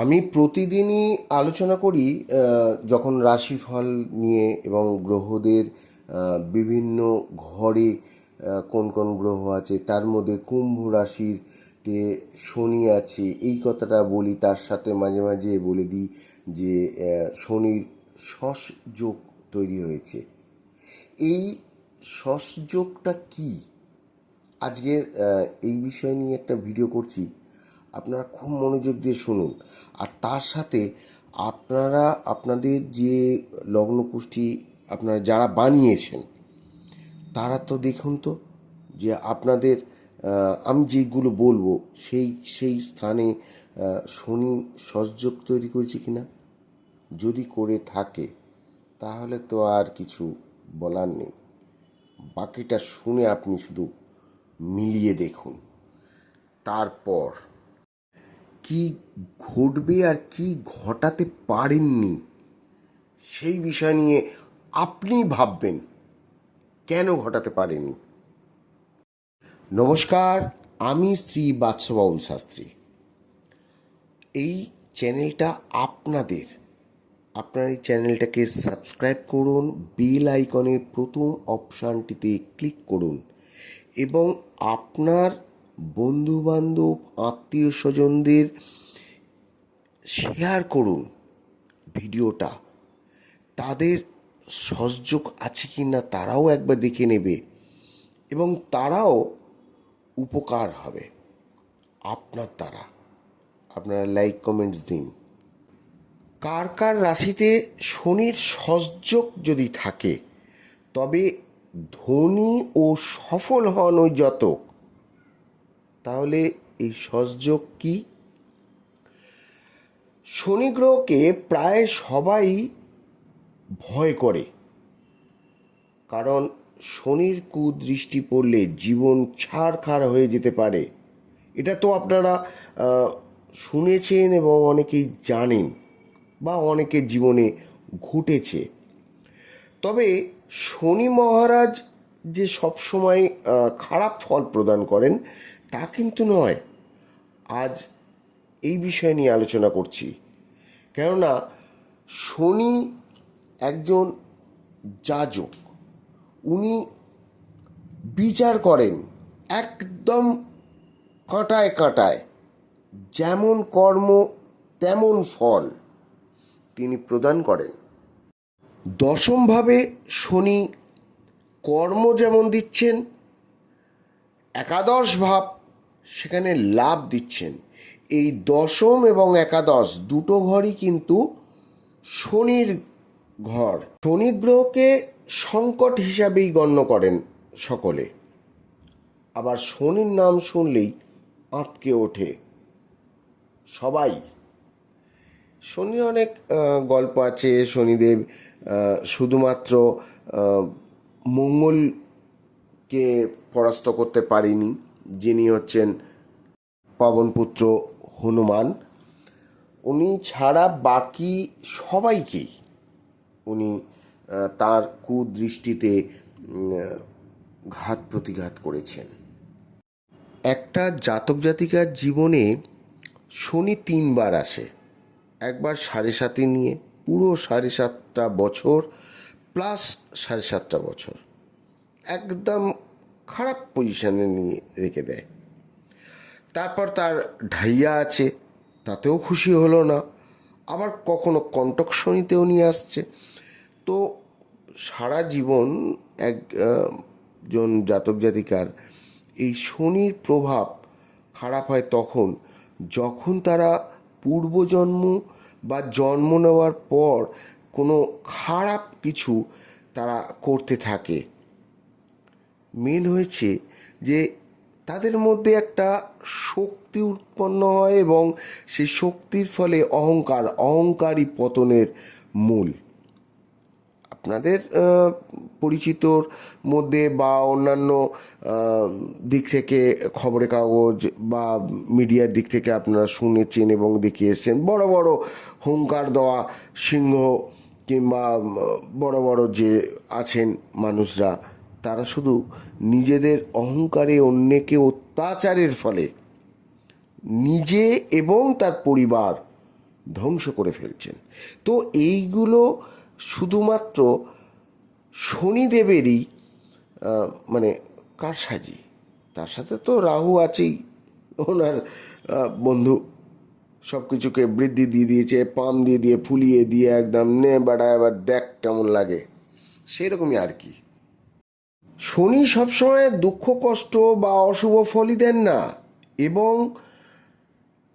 আমি প্রতিদিনই আলোচনা করি যখন রাশিফল নিয়ে এবং গ্রহদের বিভিন্ন ঘরে কোন কোন গ্রহ আছে, তার মধ্যে কুম্ভ রাশির রাশিতে শনি আছে, এই কথাটা বলি, তার সাথে মাঝে মাঝে বলে দিই যে শনির শস যোগ তৈরি হয়েছে। এই শস যোগটা কী? আজকের এই বিষয় নিয়ে একটা ভিডিও করছি। আপনারা খুব মনোযোগ দিয়ে শুনুন। আর তার সাথে আপনারা আপনাদের যে লগ্নকুষ্ঠী আপনারা যারা বানিয়েছেন, তারা তো দেখুন তো যে আপনাদের আমি যেগুলো বলব সেই সেই স্থানে শনি সহযোগ তৈরি করেছে কি না যদি করে থাকে, তাহলে তো আর কিছু বলার নেই। বাকিটা শুনে আপনি শুধু মিলিয়ে দেখুন। তারপর কি ঘটবে আর কি ঘটাতে পারেননি? সেই বিষয় নিয়ে আপনি ভাববেন, কেন ঘটাতে পারেনি নমস্কার, আমি শ্রী বাৎসবাউল শাস্ত্রী। এই চ্যানেলটা আপনাদের, আপনার এই চ্যানেলটাকে সাবস্ক্রাইব করুন, বেল আইকনের প্রথম অপশানটিতে ক্লিক করুন এবং আপনার বন্ধুবান্ধব, আত্মীয় স্বজনদের শেয়ার করুন ভিডিওটা। তাদের সহযোগ আছে কি না তারাও একবার দেখে নেবে এবং তারাও উপকার হবে। আপনার দ্বারা। আপনারা লাইক কমেন্টস দিন। কার কার রাশিতে শনির সহযোগ যদি থাকে, তবে ধনী ও সফল হন ওই যতক তাহলে এই সহযোগ কি? শনি গ্রহকে প্রায় সবাই ভয় করে। কারণ শনির কুদৃষ্টি পড়লে জীবন ছাড়খাড় হয়ে যেতে পারে। এটা তো আপনারা শুনেছেন এবং অনেকেই জানেন বা অনেকের জীবনে ঘটেছে। তবে শনি মহারাজ যে সবসময় খারাপ ফল প্রদান করেন তা কিন্তু নয়। আজ এই বিষয় নিয়ে আলোচনা করছি। কেননা শনি একজন যাজক। উনি বিচার করেন একদম কাঁটায় কাঁটায়। যেমন কর্ম, তেমন ফল তিনি প্রদান করেন। দশমভাবে শনি কর্ম যেমন দিচ্ছেন, একাদশ ভাব সেখানে লাভ দিচ্ছেন। এই দশম এবং একাদশ দুটো ঘরই কিন্তু শনির ঘর। শনি গ্রহকে সংকট হিসাবেই গণ্য করেন সকলে। আবার শনির নাম শুনলেই আঁতকে ওঠে সবাই। শনির অনেক গল্প আছে। শনিদেব শুধুমাত্র মঙ্গলকে পরাস্ত করতে পারেনি। যিনি হচ্ছেন পবনপুত্র হনুমান, উনি ছাড়া বাকি সবাইকেই উনি তার কুদৃষ্টিতে ঘাত প্রতিঘাত করেছেন। একটা জাতক জাতিকার জীবনে শনি তিনবার আসে। একবার সাড়ে সাতে নিয়ে, পুরো সাড়ে সাতটা বছর, প্লাস সাড়ে সাতটা বছর। একদম খারাপ পজিশানে নিয়ে রেখে দেয়। তারপর তার ঢাইয়া আছে, তাতেও খুশি হলো না। আবার কখনো কণ্টক শনিতেও নিয়ে আসছে। তো সারা জীবন একজন জাতক জাতিকার এই শনির প্রভাব খারাপ হয় তখন, যখন তারা পূর্বজন্ম বা জন্ম নেওয়ার পর কোনো খারাপ কিছু তারা করতে থাকে। মেন হয়েছে যে তাদের মধ্যে একটা শক্তি উৎপন্ন হয় এবং সেই শক্তির ফলে অহংকার অহংকারই পতনের মূল। আপনাদের পরিচিতর মধ্যে বা অন্যান্য দিক থেকে খবরের কাগজ বা মিডিয়ার দিক থেকে আপনারা শুনেছেন এবং দেখে এসেছেন, বড় বড় হুঙ্কার দেওয়া সিংহ কিংবা বড় বড় যে আছেন মানুষরা তারা শুধু নিজেদের অহংকারে অন্যকে অত্যাচারের ফলে নিজে এবং তার পরিবার ধ্বংস করে ফেলছেন। তো এইগুলো শুধুমাত্র শনিদেবেরই মানে কারসাজি। তার সাথে তো রাহু আছেই। ওনার বন্ধু সব কিছুকে বৃদ্ধি দিয়ে দিয়েছে, পাম দিয়ে দিয়ে, ফুলিয়ে দিয়ে একদম নে বাড়া এবার দেখ কেমন লাগে। সেরকমই আর কি। শনি সবসময় দুঃখ, কষ্ট বা অশুভ ফলই দেন না এবং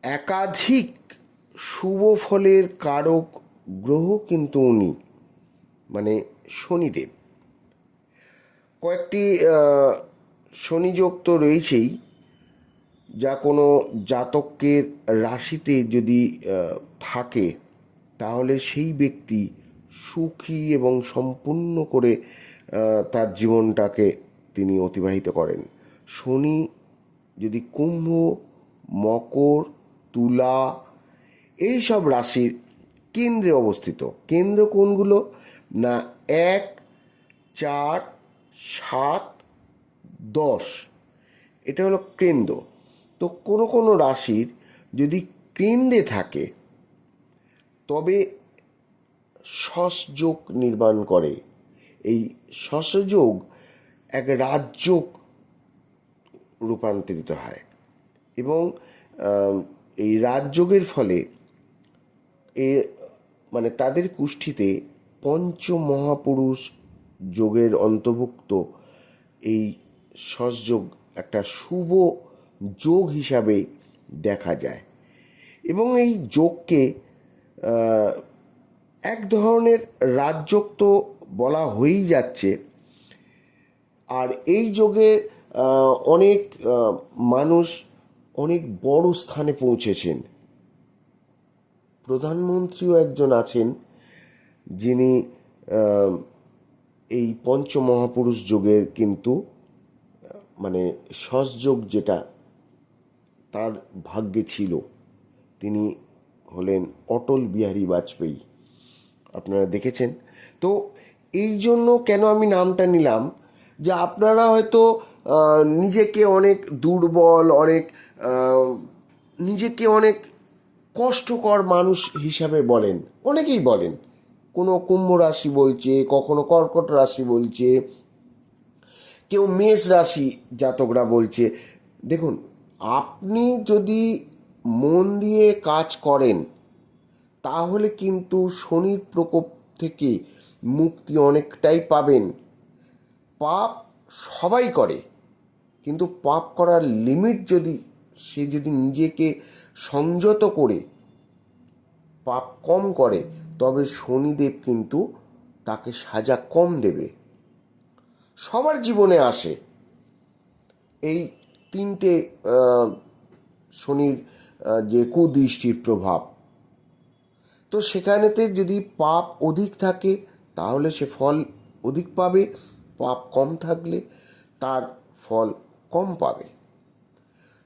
একাধিক শুভ ফলের কারক গ্রহ কিন্তু উনি মানে শনিদেব। কয়েকটি শনিযোগ তো রয়েছেই, যা কোনো জাতকের রাশিতে যদি থাকে, তাহলে সেই ব্যক্তি সুখী এবং সম্পূর্ণ করে তার জীবনটাকে তিনি অতিবাহিত করেন। শনি যদি কুম্ভ, মকর, তুলা এই সব রাশির কেন্দ্রে অবস্থিত, কেন্দ্র কোনগুলো? না, এক, চার, সাত, দশ। এটা হলো কেন্দ্র। তো কোনো কোনো রাশির যদি কেন্দ্রে থাকে, তবে সসযোগ নির্মাণ করে। এই সসযোগ এক রাজযোগ রূপান্তরিত হয়। এবং এই রাজযোগের ফলে এ মানে তাদের কুষ্ঠিতে পঞ্চ মহাপুরুষ যোগের অন্তর্ভুক্ত এই সসযোগ একটা শুভ যোগ হিসাবে দেখা যায়। এবং এই যোগকে এক ধরনের রাজযোগ তো বলা হয়েই যাচ্ছে। আর এই যোগে অনেক মানুষ অনেক বড় স্থানে পৌঁছেছেন। প্রধানমন্ত্রীও একজন আছেন যিনি এই পঞ্চমহাপুরুষ যোগের কিন্তু মানে সসযোগ যেটা, তার ভাগ্যে ছিল। তিনি হলেন অটল বিহারী বাজপেয়ী। আপনারা দেখেছেন। তো এই জন্য কেন আমি নামটা নিলাম? যে আপনারা হয়তো নিজেকে অনেক দুর্বল, অনেক নিজেকে অনেক কষ্টকর মানুষ হিসাবে বলেন। অনেকেই বলেন। কোনো কুম্ভ রাশি বলছে, কখনো কর্কট রাশি বলছে, কেউ মেষ রাশি জাতকরা বলছে। দেখুন, আপনি যদি মন দিয়ে কাজ করেন, তাহলে কিন্তু শনির প্রকোপ থেকে মুক্তি অনেকটাই পাবেন। পাপ সবাই করে, কিন্তু পাপ করার লিমিট যদি সে যদি নিজেকে সংযত করে, পাপ কম করে, তবে শনিদেব কিন্তু তাকে সাজা কম দেবে। সবার জীবনে আসে। এই তিনটে শনির যে কুদৃষ্টির প্রভাব। তো সেখানেতে যদি পাপ অধিক থাকে তাহলে সে ফল অধিক পাবে, পাপ কম থাকলে তার ফল কম পাবে।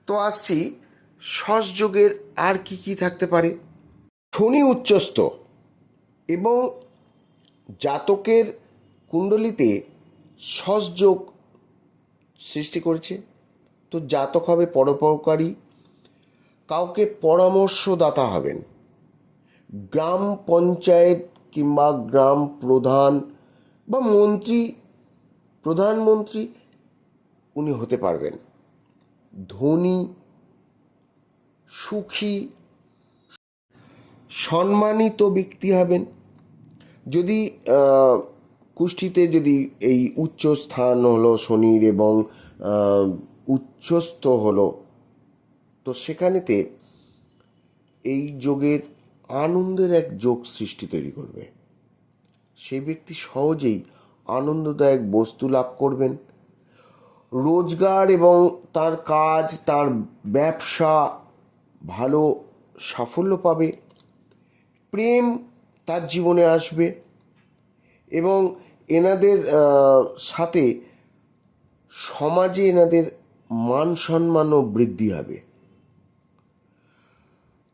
তো আসছি সসযোগের আর কি কি থাকতে পারে? শনি উচ্চস্থ এবং জাতকের কুণ্ডলিতে সসযোগ সৃষ্টি করেছে। তো জাতক হবে পরোপকারী, কাউকে পরামর্শদাতা হবেন। গ্রাম পঞ্চায়েত কিংবা গ্রাম প্রধান বা মন্ত্রী, প্রধানমন্ত্রী, উনি হতে পারবেন। ধনী, সুখী, সম্মানিত ব্যক্তি হবেন। যদি কুষ্ঠিতে যদি এই উচ্চ স্থান হলো শনির এবং উচ্চস্থ হলো, তো সেখানেতে এই যোগের আনন্দের এক যোগ সৃষ্টি তৈরি করবে। সেই ব্যক্তি সহজেই আনন্দদায়ক বস্তু লাভ করবেন। রোজগার এবং তার কাজ, তার ব্যবসা ভালো সাফল্য পাবে। প্রেম তার জীবনে আসবে এবং এনাদের সাথে সমাজে এনাদের মান সম্মানও বৃদ্ধি হবে।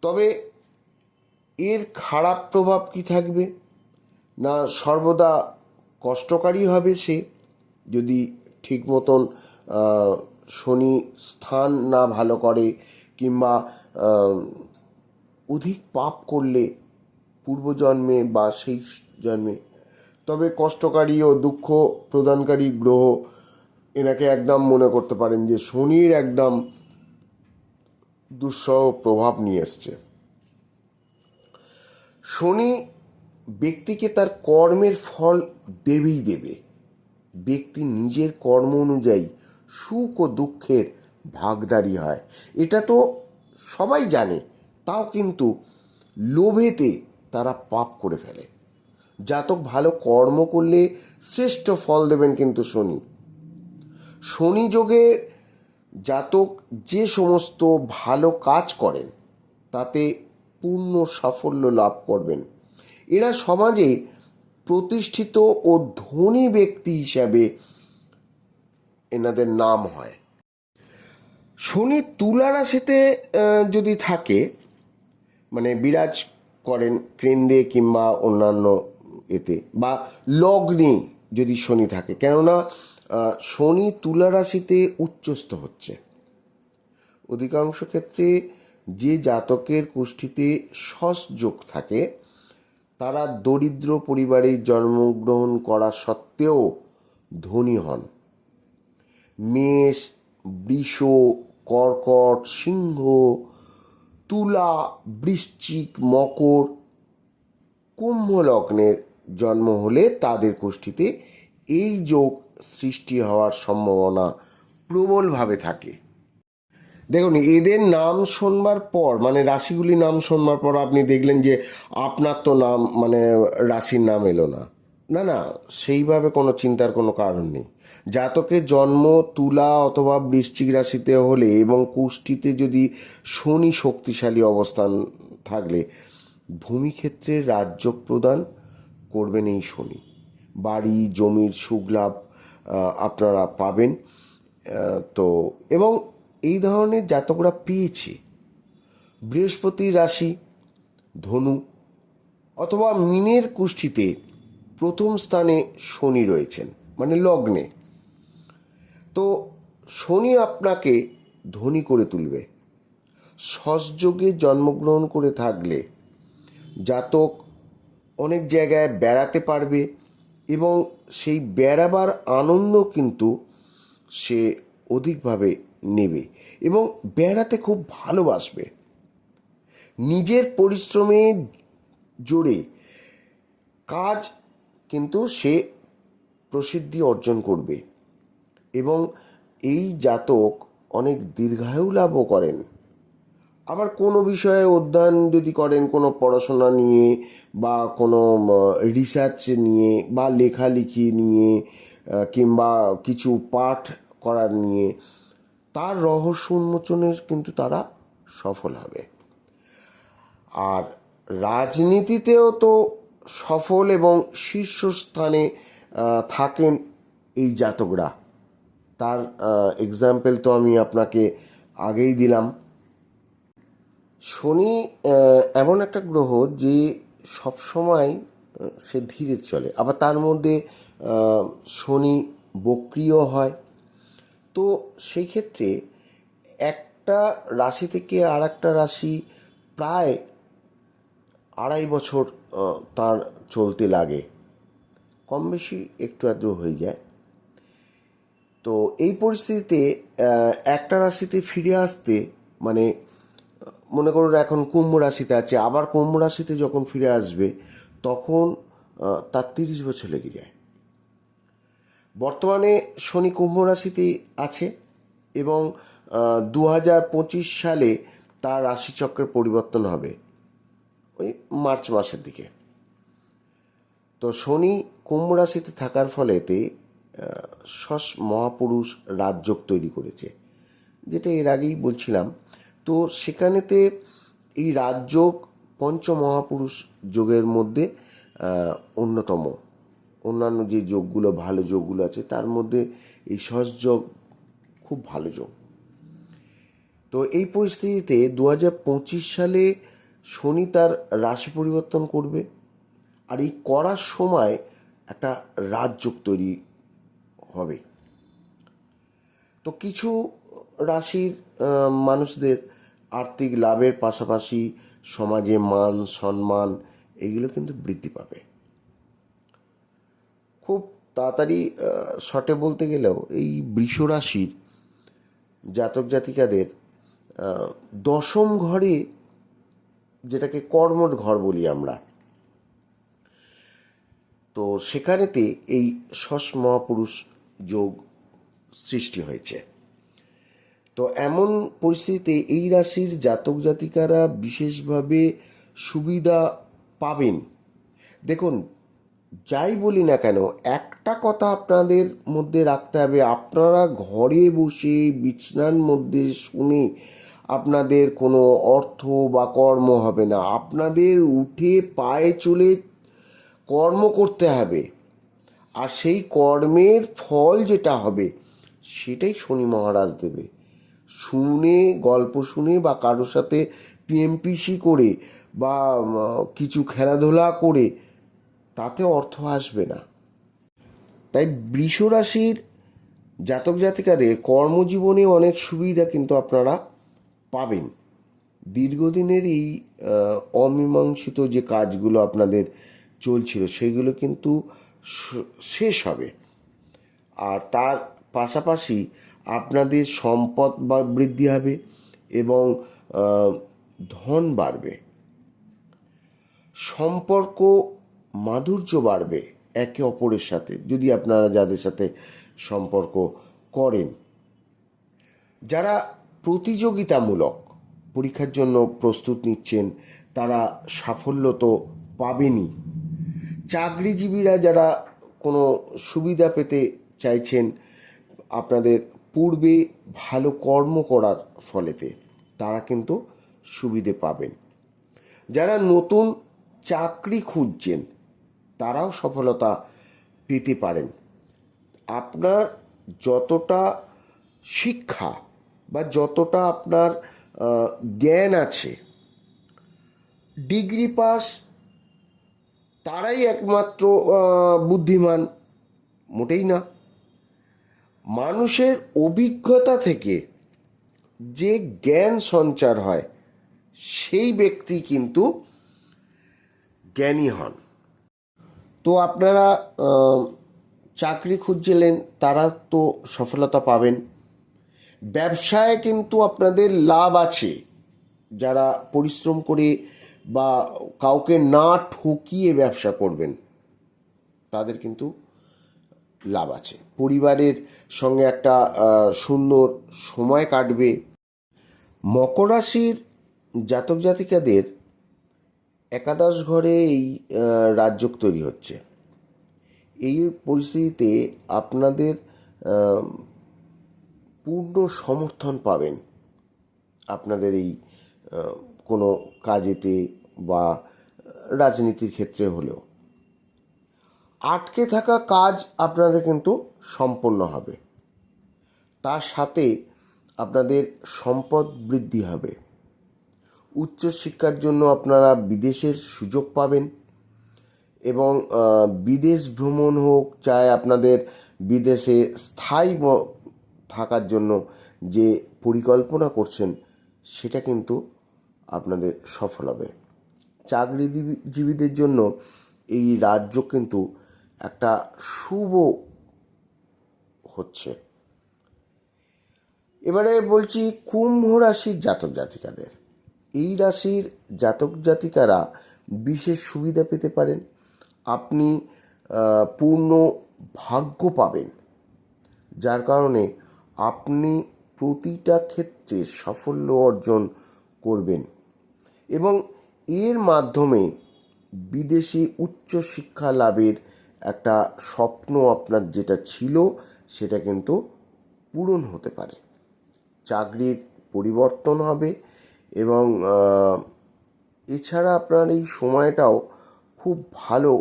তবে এর খারাপ প্রভাব কি থাকবে? না, সর্বদা কষ্টকারী হবে সে? যদি ঠিক মতন শনি স্থান না ভালো করে কিংবা অধিক পাপ করলে পূর্বজন্মে বা সেই জন্মে, তবে কষ্টকারী ও দুঃখ প্রদানকারী গ্রহ এনাকে একদম মনে করতে পারেন যে শনির একদম দুঃসহ প্রভাব নিয়ে এসছে। শনি ব্যক্তিকে তার কর্মের ফল দেবেই দেবে। ব্যক্তি নিজের কর্ম অনুযায়ী সুখ ও দুঃখের ভাগদারি হয়। এটা তো সবাই জানে, তাও কিন্তু লোভেতে তারা পাপ করে ফেলে। জাতক ভালো কর্ম করলে শ্রেষ্ঠ ফল দেবেন কিন্তু শনি। শনি যোগে জাতক যে সমস্ত ভালো কাজ করেন, তাতে পূর্ণ সাফল্য লাভ করবেন। এরা সমাজে প্রতিষ্ঠিত ও ধনী ব্যক্তি হিসাবে এনাদের নাম হয়। শনি তুলা রাশিতে যদি থাকে মানে বিরাজ করেন কেন্দ্রে কিংবা অন্যান্য এতে, বা লগ্নে যদি শনি থাকে, কেননা শনি তুলা রাশিতে উচ্চস্থ হচ্ছে। অধিকাংশ ক্ষেত্রে যে জাতকের কুষ্ঠিতে সস যোগ থাকে, তারা দরিদ্র পরিবারে জন্মগ্রহণ করা সত্ত্বেও ধনী হন। মেষ, বৃষ, কর্কট, সিংহ, তুলা, বৃশ্চিক, মকর, কুম্ভ লগ্নের জন্ম হলে তাদের গোষ্ঠীতে এই যোগ সৃষ্টি হওয়ার সম্ভাবনা প্রবলভাবে থাকে। দেখুন এদের নাম শোনবার পর মানে রাশিগুলি নাম শোনবার পর আপনি দেখলেন যে আপনার তো নাম মানে রাশির নাম এলো না। না না সেইভাবে কোনো চিন্তার কোনো কারণ নেই। জাতকের জন্ম তুলা অথবা বৃশ্চিক রাশিতে হলে এবং কুষ্টিতে যদি শনি শক্তিশালী অবস্থান থাকলে ভূমিক্ষেত্রে রাজ্য প্রদান করবেন এই শনি। বাড়ি জমির সুখলাভ আহ, আপনারা পাবেন তো এবং এই ধরনের জাতকরা পেয়েছে। বৃহস্পতি রাশি, ধনু অথবা মিনের কুষ্ঠিতে প্রথম স্থানে শনি রয়েছেন মানে লগ্নে। তো শনি আপনাকে ধনী করে তুলবে। সসযোগে জন্মগ্রহণ করে থাকলে জাতক অনেক জায়গায় বেড়াতে পারবে এবং সেই বেড়াবার আনন্দ কিন্তু সে অধিকভাবে নেবে এবং বেড়াতে খুব ভালোবাসবে। নিজের পরিশ্রমে জোরে কাজ কিন্তু সে প্রসিদ্ধি অর্জন করবে এবং এই জাতক অনেক দীর্ঘায়ু লাভও করেন। আবার কোনো বিষয়ে অধ্যয়ন যদি করেন, কোনো পড়াশোনা নিয়ে বা কোনো রিসার্চ নিয়ে বা লেখালেখি নিয়ে কিংবা কিছু পাঠ করার নিয়ে তার রহস্য উন্মোচনের কিন্তু তারা সফল হবে। আর রাজনীতিতেও তো সফল এবং শীর্ষস্থানে থাকেন এই জাতকরা। তার এক্সাম্পল তো আমি আপনাকে আগেই দিলাম। শনি এমন একটা গ্রহ যে সবসময়, সে ধীরে চলে। আবার তার মধ্যে শনি বক্রিয় হয়। তো সেই ক্ষেত্রে একটা রাশি থেকে আর একটা রাশি প্রায় আড়াই বছর তার চলতে লাগে। কম বেশি একটু আধটু হয়ে যায়। তো এই পরিস্থিতিতে একটা রাশিতে ফিরে আসতে মানে মনে করুন এখন কুম্ভ রাশিতে আছে, আবার কুম্ভ রাশিতে যখন ফিরে আসবে, তখন তার তিরিশ বছর লেগে যায়। বর্তমানে শনি কুম্ভ রাশিতে আছে এবং দু হাজার পঁচিশ সালে তার রাশিচক্রের পরিবর্তন হবে ওই মার্চ মাসের দিকে। তো শনি কুম্ভ রাশিতে থাকার ফলেতে শস মহাপুরুষ রাজযোগ তৈরি করেছে, যেটা এর আগেই বলছিলাম। তো সেখানেতে এই রাজযোগ পঞ্চমহাপুরুষ যোগের মধ্যে অন্যতম। অন্যান্য যে যোগগুলো, ভালো যোগগুলো আছে, তার মধ্যে এই শস যোগ খুব ভালো যোগ। তো এই পরিস্থিতিতে দু হাজার পঁচিশ সালে শনি তার রাশি পরিবর্তন করবে আর এই করার সময় একটা রাজযোগ তৈরি হবে। তো কিছু রাশির মানুষদের আর্থিক লাভের পাশাপাশি সমাজে মান, সম্মান, এগুলো কিন্তু বৃদ্ধি পাবে। খুব তাড়াতাড়ি শর্টে বলতে গেলেও এই বৃষ রাশির জাতক জাতিকাদের দশম ঘরে যেটাকে কর্মট ঘর বলি আমরা। তো সেখানেতে এই শস মহাপুরুষ যোগ সৃষ্টি হয়েছে। তো এমন পরিস্থিতিতে এই রাশির জাতক জাতিকারা বিশেষভাবে সুবিধা পাবেন। দেখুন যাই বলি না কেন, একটা কথা আপনাদের মধ্যে রাখতে হবে। আপনারা ঘরে বসে বিছনার মধ্যে শুনে আপনাদের কোনো অর্থ বা কর্ম হবে না। আপনাদের উঠে পায়ে চলে কর্ম করতে হবে। আর সেই কর্মের ফল যেটা হবে, সেটাই শনি মহারাজ দেবে। শুনে, গল্প শুনে বা কারোর সাথে পিএমপিসি করে বা কিছু খেলাধুলা করে তাতে অর্থ আসবে না। তাই বৃষরাশির জাতক জাতিকাদের কর্মজীবনে অনেক সুবিধা কিন্তু আপনারা পাবেন। দীর্ঘদিনের এই অমীমাংসিত যে কাজগুলো আপনাদের চলছিল, সেগুলো কিন্তু শেষ হবে। আর তার পাশাপাশি আপনাদের সম্পদ বা বৃদ্ধি হবে এবং ধন বাড়বে। সম্পর্ক মাধুর্য বাড়বে একে অপরের সাথে, যদি আপনারা যাদের সাথে সম্পর্ক করেন। যারা প্রতিযোগিতামূলক পরীক্ষার জন্য প্রস্তুত নিচ্ছেন, তারা সাফল্য তো পাবেনই। চাকরিজীবীরা যারা কোনো সুবিধা পেতে চাইছেন, আপনাদের পূর্বে ভালো কর্ম করার ফলেতে তারা কিন্তু সুবিধে পাবেন। যারা নতুন চাকরি খুঁজছেন তারাও সফলতা পেতে পারেন। আপনার যতটা শিক্ষা বা যতটা আপনার জ্ঞান আছে, ডিগ্রি পাস তারাই একমাত্র বুদ্ধিমান, মোটেই না। মানুষের অভিজ্ঞতা থেকে যে জ্ঞান সঞ্চার হয়, সেই ব্যক্তি কিন্তু জ্ঞানী হন। তো আপনারা চাকরি খুঁজছিলেন, তারা তো সফলতা পাবেন। ব্যবসায় কিন্তু আপনাদের লাভ আছে। যারা পরিশ্রম করে বা কাউকে না ঠকিয়ে ব্যবসা করবেন, তাদের কিন্তু লাভ আছে। পরিবারের সঙ্গে একটা সুন্দর সময় কাটবে। মকর রাশির জাতক জাতিকাদের একাদশ ঘরে এই রাজযোগ তৈরি হচ্ছে। এই পরিস্থিতিতে আপনাদের পূর্ণ সমর্থন পাবেন আপনাদের এই কোনো কাজেতে বা রাজনীতির ক্ষেত্রে হলেও। আটকে থাকা কাজ আপনাদের কিন্তু সম্পন্ন হবে। তার সাথে আপনাদের সম্পদ বৃদ্ধি হবে। উচ্চশিক্ষার জন্য আপনারা বিদেশের সুযোগ পাবেন এবং বিদেশ ভ্রমণ হোক, চাই আপনাদের বিদেশে স্থায়ী থাকার জন্য যে পরিকল্পনা করছেন, সেটা কিন্তু আপনাদের সফল হবে। চাকরিজীবীদের জন্য এই রাজ্য কিন্তু একটা শুভ হচ্ছে। এবারে বলছি, কুম্ভ রাশির জাতক জাতিকাদের। এই রাশির জাতক জাতিকারা বিশেষ সুবিধা পেতে পারেন। আপনি পূর্ণ ভাগ্য পাবেন। যার কারণে আপনি প্রতিটা ক্ষেত্রে সাফল্য অর্জন করবেন। এবং এর মাধ্যমে বিদেশে উচ্চ শিক্ষা লাভের একটা স্বপ্ন আপনার যেটা ছিল, সেটা কিন্তু পূরণ হতে পারে। চাকরির পরিবর্তন হবে এবং এছাড়া আপনার এই সময়টাও খুব ভালো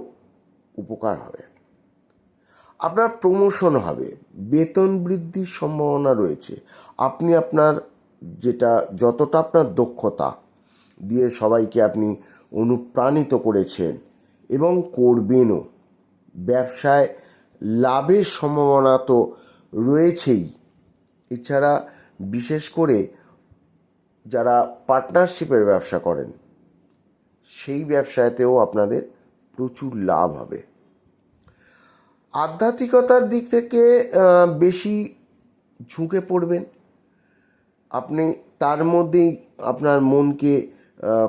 উপকার হবে। আপনার প্রমোশন হবে, বেতন বৃদ্ধির সম্ভাবনা রয়েছে। আপনি আপনার যেটা, যতটা আপনার দক্ষতা দিয়ে সবাইকে আপনি অনুপ্রাণিত করেছেন এবং করবেনও, ব্যবসায় লাভের সম্ভাবনা তো রয়েছেই। এছাড়া বিশেষ করে পার্টনারশিপের ব্যবসা করেন, সেই ব্যবসাতেও আপনাদের প্রচুর লাভ হবে। আধ্যাত্মিকতার দিক থেকে বেশি ঝুঁকে পড়বেন। আপনি তার মধ্যেই আপনার মনকে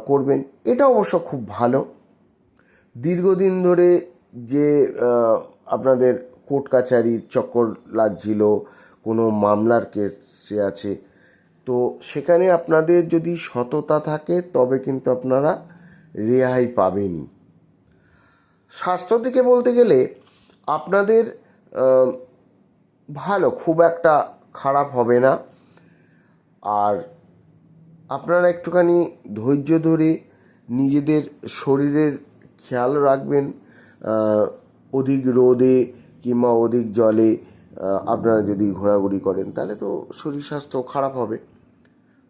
করবেন। এটা অবশ্য খুব ভালো। দীর্ঘদিন ধরে যে আপনাদের কোর্ট কাছারির চক্কর লাগছিল, কোনো মামলার কেসে আছে তো সেখানে আপনাদের যদি সততা থাকে, তবে কিন্তু আপনারা রেহাই পাবেনই। স্বাস্থ্য দিকে বলতে গেলে, আপনাদের ভালো, খুব একটা খারাপ হবে না। আর আপনারা একটুখানি ধৈর্য ধরে নিজেদের শরীরের খেয়াল রাখবেন অধিক রোদে কিংবা অধিক জলে আপনারা যদি ঘোরাঘুরি করেন, তাহলে তো শরীর স্বাস্থ্য খারাপ হবে।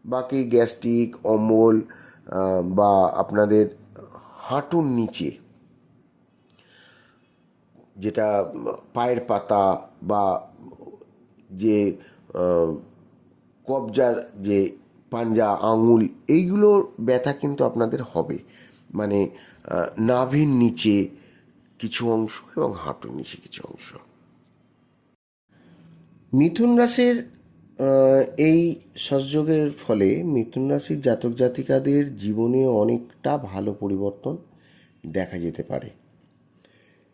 বাকি গ্যাস্ট্রিক, অম্বল বা আপনাদের হাঁটুর নিচে যেটা পায়ের পাতা বা যে কবজার যে পাঞ্জা, আঙুল এইগুলোর ব্যথা কিন্তু আপনাদের হবে। মানে নাভির নিচে কিছু অংশ এবং হাঁটুর নিচে কিছু অংশ। মিথুন রাশির এই সহযোগের ফলে মিথুন রাশির জাতক জাতিকাদের জীবনে অনেকটা ভালো পরিবর্তন দেখা যেতে পারে।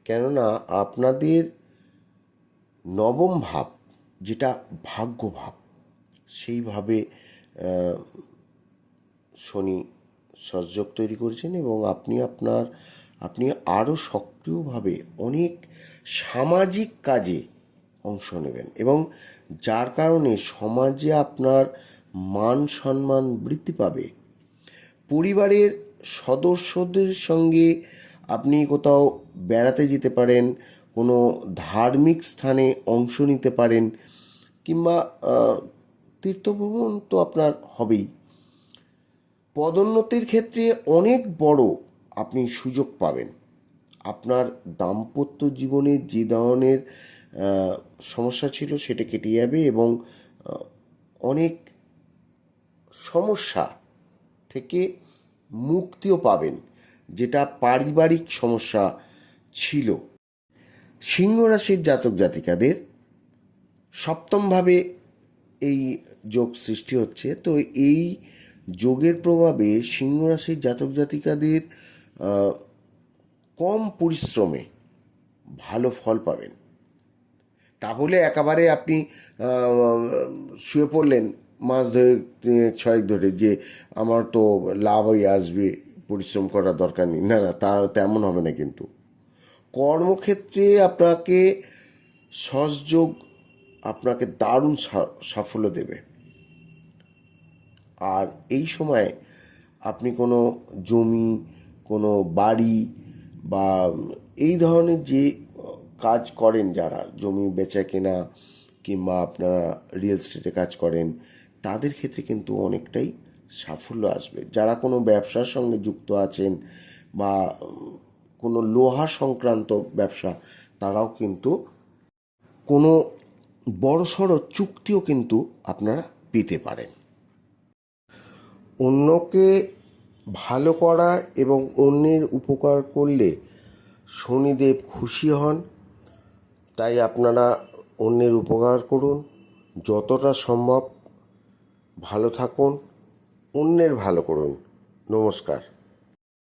কেননা আপনাদের নবম ভাব, যেটা ভাগ্য ভাব, সেইভাবে শনি সহযোগ তৈরি করেছেন এবং আপনি আপনার, আপনি আরও সক্রিয়ভাবে অনেক সামাজিক কাজে অংশ নেবেন। এবং যার কারণে সমাজে আপনার মান সম্মান বৃদ্ধি পাবে। পরিবারের সদস্যদের সঙ্গে আপনি কোথাও বেড়াতে যেতে পারেন, কোনো ধার্মিক স্থানে অংশ নিতে পারেন, কিংবা তীর্থভ্রমণ তো আপনার হবেই। পদোন্নতির ক্ষেত্রে অনেক বড় আপনি সুযোগ পাবেন। আপনার দাম্পত্য জীবনে যে ধরনের সমস্যা ছিল, সেটা কেটে যাবে এবং অনেক সমস্যা থেকে মুক্তিও পাবেন, যেটা পারিবারিক সমস্যা ছিল। সিংহ রাশির জাতক জাতিকাদের সপ্তমভাবে এই যোগ সৃষ্টি হচ্ছে। তো এই যোগের প্রভাবে সিংহ রাশির জাতক জাতিকাদের কম পরিশ্রমে ভালো ফল পাবেন। তা বলে একেবারে আপনি শুয়ে পড়লেন মাস ধরে ছয়েক ধরে যে আমার তো লাভই আসবে, পরিশ্রম করার দরকার নেই। না না, তা তেমন হবে না কিন্তু। কর্মক্ষেত্রে আপনাকে সহযোগ আপনাকে দারুণ সাফল্য দেবে। আর এই সময় আপনি কোনো জমি, কোনো বাড়ি বা এই ধরনের যে কাজ করেন যারা, জমি বেচা কেনা কিংবা আপনারা রিয়েল এস্টেটে কাজ করেন, তাদের ক্ষেত্রে কিন্তু অনেকটাই সাফল্য আসবে। যারা কোনো ব্যবসার সঙ্গে যুক্ত আছেন বা কোনো লোহা সংক্রান্ত ব্যবসা, তারাও কিন্তু কোনো বড়সড় চুক্তিও কিন্তু আপনারা পেতে পারেন। অন্যকে ভালো করা এবং অন্যের উপকার করলে শনিদেব খুশি হন তাই আপনারা অন্যের উপকার করুন যতটা সম্ভব ভালো থাকুন অন্যের ভালো করুন। নমস্কার।